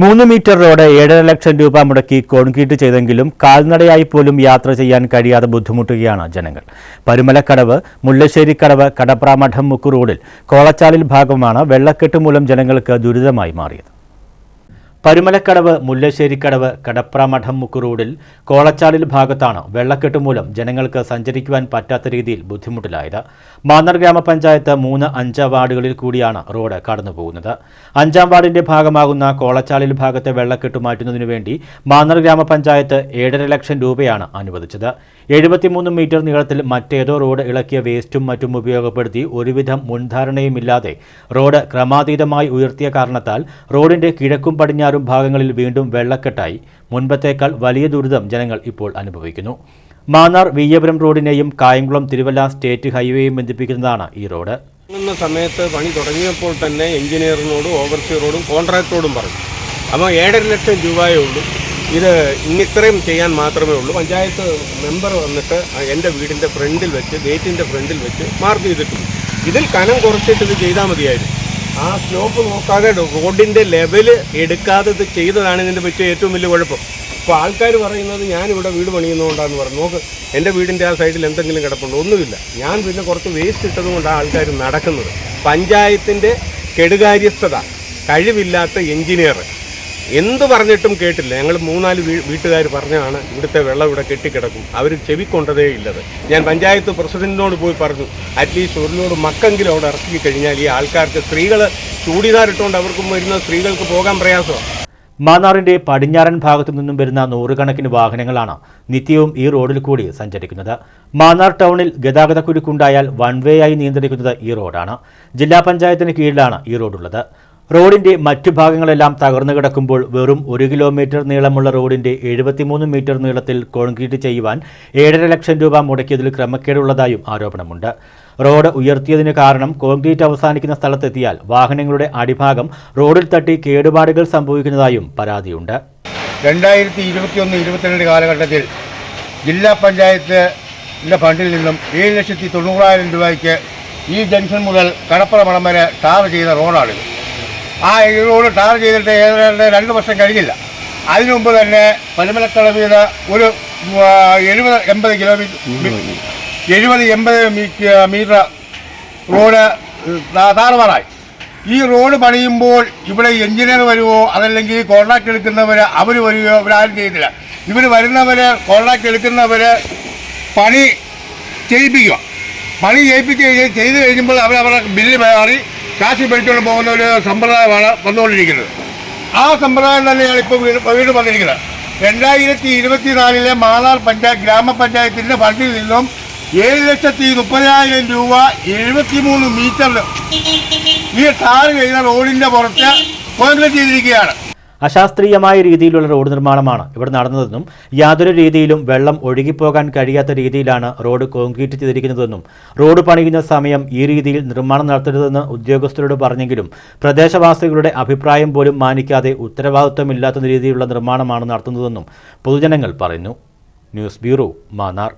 മൂന്ന് metre road ഏഴര ലക്ഷം രൂപ മുടക്കി കോൺക്രീറ്റ് ചെയ്തെങ്കിലും കാൽനടയായി പോലും യാത്ര ചെയ്യാൻ കഴിയാതെ ബുദ്ധിമുട്ടുകയാണ് ജനങ്ങൾ. പരുമലക്കടവ് മുല്ലശ്ശേരിക്കടവ് കടപ്രാമഠം മുക്ക് റോഡിൽ കോളച്ചാലിൽ ഭാഗമാണ് വെള്ളക്കെട്ട് മൂലം ജനങ്ങൾക്ക് ദുരിതമായി മാറിയത്. പരുമലക്കടവ് മുല്ലശ്ശേരിക്കടവ് കടപ്രമഠം മുക്ക് റോഡിൽ കോളച്ചാലിൽ ഭാഗത്താണ് വെള്ളക്കെട്ട് മൂലം ജനങ്ങൾക്ക് സഞ്ചരിക്കുവാൻ പറ്റാത്ത രീതിയിൽ ബുദ്ധിമുട്ടിലായത്. മാന്നർ ഗ്രാമപഞ്ചായത്ത് മൂന്ന് അഞ്ച് വാർഡുകളിൽ കൂടിയാണ് റോഡ് കടന്നുപോകുന്നത്. അഞ്ചാം വാർഡിന്റെ ഭാഗമാകുന്ന കോളച്ചാലിൽ ഭാഗത്തെ വെള്ളക്കെട്ട് മാറ്റുന്നതിനു വേണ്ടി മാന്നർ ഗ്രാമപഞ്ചായത്ത് ഏഴര ലക്ഷം രൂപയാണ് അനുവദിച്ചത്. എഴുപത്തിമൂന്ന് മീറ്റർ നീളത്തിൽ മറ്റേതോ റോഡ് ഇളക്കിയ വേസ്റ്റും മറ്റും ഉപയോഗപ്പെടുത്തി ഒരുവിധം മുൻധാരണയുമില്ലാതെ റോഡ് ക്രമാതീതമായി ഉയർത്തിയ കാരണത്താൽ റോഡിന്റെ കിഴക്കും പടിഞ്ഞാറും ഭാഗങ്ങളിൽ വീണ്ടും വെള്ളക്കെട്ടായി. മുൻപത്തേക്കാൾ വലിയ ദുരിതം ജനങ്ങൾ ഇപ്പോൾ അനുഭവിക്കുന്നു. മാന്നാർ വിയ്യപുരം റോഡിനെയും കായംകുളം തിരുവല്ല സ്റ്റേറ്റ് ഹൈവേയും ബന്ധിപ്പിക്കുന്നതാണ് ഈ റോഡ്. സമയത്ത് പണി തുടങ്ങിയപ്പോൾ തന്നെ എഞ്ചിനീയറിനോടും ഓവർസിയറോടും കോൺട്രാക്ടറോടും പറഞ്ഞു. അപ്പോൾ ഏഴര ലക്ഷം രൂപയേ ഉള്ളൂ. ഇത് ഇന്നിത്രയും ചെയ്യാൻ മാത്രമേ ഉള്ളൂ. പഞ്ചായത്ത് മെമ്പർ വന്നിട്ട് എന്റെ വീടിന്റെ ഫ്രണ്ടിൽ വെച്ച് ഗേറ്റിന്റെ ഫ്രണ്ടിൽ വെച്ച് മാർക്ക് ചെയ്തിട്ടുണ്ട്. ഇതിൽ കനം കുറച്ചിട്ട് ഇത് ചെയ്താൽ മതിയായിരുന്നു. ആ സ്ലോപ്പ് നോക്കാതെ റോഡിന്റെ ലെവൽ എടുക്കാതെ ഇത് ചെയ്തതാണ് ഇതിന്റെ പറ്റിയ ഏറ്റവും വലിയ കുഴപ്പം. അപ്പോൾ ആൾക്കാർ പറയുന്നത് ഞാനിവിടെ വീട് പണിയുന്നതുകൊണ്ടാന്ന് പറഞ്ഞു. നോക്ക് എന്റെ വീടിന്റെ ആ സൈഡിൽ എന്തെങ്കിലും കിടപ്പുണ്ടോ. ഒന്നുമില്ല. ഞാൻ പിന്നെ കുറച്ച് വേസ്റ്റ് ഇട്ടതുകൊണ്ടാണ് ആൾക്കാർ നടക്കുന്നത്. പഞ്ചായത്തിന്റെ കെടുകാര്യസ്ഥത കഴിവില്ലാത്ത എഞ്ചിനീയർ എന്ത് പറഞ്ഞിട്ടും കേട്ടില്ല. ഞങ്ങൾ മൂന്നാൽ വീട്ടുകാർ പറഞ്ഞാണ് ഇവിടുത്തെ വെള്ളം ഇവിടെ കെട്ടിക്കിടക്കും. അവർ ചെവിക്കൊണ്ടതേ ഇല്ലത്. ഞാൻ പഞ്ചായത്ത് പ്രസിഡന്റിനോട് പോയി പറഞ്ഞു അറ്റ്ലീസ്റ്റ് ഒരു ലോഡ് മക്കെങ്കിലും അവിടെ ഇറക്കി കഴിഞ്ഞാൽ ഈ ആൾക്കാർക്ക് സ്ത്രീകൾ ചൂടിദാറിട്ടുകൊണ്ട് അവർക്കും വരുന്ന സ്ത്രീകൾക്ക് പോകാൻ പ്രയാസമാണ് മാന്നാറിന്റെ പടിഞ്ഞാറൻ ഭാഗത്തു നിന്നും വരുന്ന നൂറുകണക്കിന് വാഹനങ്ങളാണ് നിത്യവും ഈ റോഡിൽ കൂടി സഞ്ചരിക്കുന്നത്. മാന്നാർ ടൗണിൽ ഗതാഗതക്കുരുക്കുണ്ടായാൽ വൺ വേ ആയി നിയന്ത്രിക്കുന്നത് ഈ റോഡാണ്. ജില്ലാ പഞ്ചായത്തിന് കീഴിലാണ് ഈ റോഡുള്ളത്. റോഡിന്റെ മറ്റു ഭാഗങ്ങളെല്ലാം തകർന്നു കിടക്കുമ്പോൾ വെറും ഒരു കിലോമീറ്റർ നീളമുള്ള റോഡിന്റെ എഴുപത്തിമൂന്ന് മീറ്റർ നീളത്തിൽ കോൺക്രീറ്റ് ചെയ്യുവാൻ ഏഴര ലക്ഷം രൂപ മുടക്കിയതിൽ ക്രമക്കേടുള്ളതായും ആരോപണമുണ്ട്. റോഡ് ഉയർത്തിയതിന് കാരണം കോൺക്രീറ്റ് അവസാനിക്കുന്ന സ്ഥലത്തെത്തിയാൽ വാഹനങ്ങളുടെ അടിഭാഗം റോഡിൽ തട്ടി കേടുപാടുകൾ സംഭവിക്കുന്നതായും പരാതിയുണ്ട്. രണ്ടായിരത്തി ഇരുപത്തിയൊന്ന് ഇരുപത്തിരണ്ട് കാലഘട്ടത്തിൽ ജില്ലാ പഞ്ചായത്തിന്റെ ഫണ്ടിൽ നിന്നും ഏഴ് ലക്ഷത്തി തൊണ്ണൂറായിരം രൂപയ്ക്ക് ഈ ജംഗ്ഷൻ മുതൽ കടപ്പുറ മണം വരെ ടാർ ചെയ്ത റോഡാണിത്. ആ റോഡ് ടാർ ചെയ്തിട്ട് ഏതാണ്ട് രണ്ട് വർഷം കഴിഞ്ഞില്ല. അതിനു മുമ്പ് തന്നെ പരിമലക്കള നിന്ന് ഒരു എഴുപത് എൺപത് കിലോമീറ്റർ എഴുപത് എൺപത് മീറ്റർ റോഡ് താറുമാറായി. ഈ റോഡ് പണിയുമ്പോൾ ഇവിടെ എഞ്ചിനീയർ വരുമോ അതല്ലെങ്കിൽ കോൺട്രാക്ട് എടുക്കുന്നവർ അവർ വരുമോ ഇവരാരും ചെയ്തില്ല ഇവർ വരുന്നവർ കോൺട്രാക്ട് എടുക്കുന്നവർ പണി ചെയ്യിപ്പിക്കുക. പണി ചെയ്യിപ്പിച്ച് ചെയ്ത് കഴിയുമ്പോൾ അവർ അവരുടെ ബില്ല് മാറി. കാശ് മേടിച്ചുകൊണ്ട് പോകുന്ന ഒരു സമ്പ്രദായമാണ് വന്നുകൊണ്ടിരിക്കുന്നത്. ആ സമ്പ്രദായം തന്നെയാണ് ഇപ്പോൾ വീട് വീണ്ടും വന്നിരിക്കുന്നത്. രണ്ടായിരത്തി ഇരുപത്തിനാലിലെ മാന്നാർ പഞ്ചായത്ത് ഗ്രാമപഞ്ചായത്തിന്റെ ഫണ്ടിൽ നിന്നും ഏഴ് ലക്ഷത്തി മുപ്പതിനായിരം രൂപ എഴുപത്തിമൂന്ന് മീറ്ററിൽ ഈ ടാർ ചെയ്ത റോഡിന്റെ പുറത്ത് കോൺക്രീറ്റ് ചെയ്തിരിക്കുകയാണ്. അശാസ്ത്രീയമായ രീതിയിലുള്ള റോഡ് നിർമ്മാണമാണ് ഇവിടെ നടന്നതെന്നും യാതൊരു രീതിയിലും വെള്ളം ഒഴുകിപ്പോകാൻ കഴിയാത്ത രീതിയിലാണ് റോഡ് കോൺക്രീറ്റ് ചെയ്തിരിക്കുന്നതെന്നും റോഡ് പണിയുന്ന സമയം ഈ രീതിയിൽ നിർമ്മാണം നടത്തരുതെന്ന് ഉദ്യോഗസ്ഥരോട് പറഞ്ഞെങ്കിലും പ്രദേശവാസികളുടെ അഭിപ്രായം പോലും മാനിക്കാതെ ഉത്തരവാദിത്വമില്ലാത്ത രീതിയിലുള്ള നിർമ്മാണമാണ് നടത്തുന്നതെന്നും പൊതുജനങ്ങൾ പറഞ്ഞു ന്യൂസ് ബ്യൂറോ മാന്നാർ.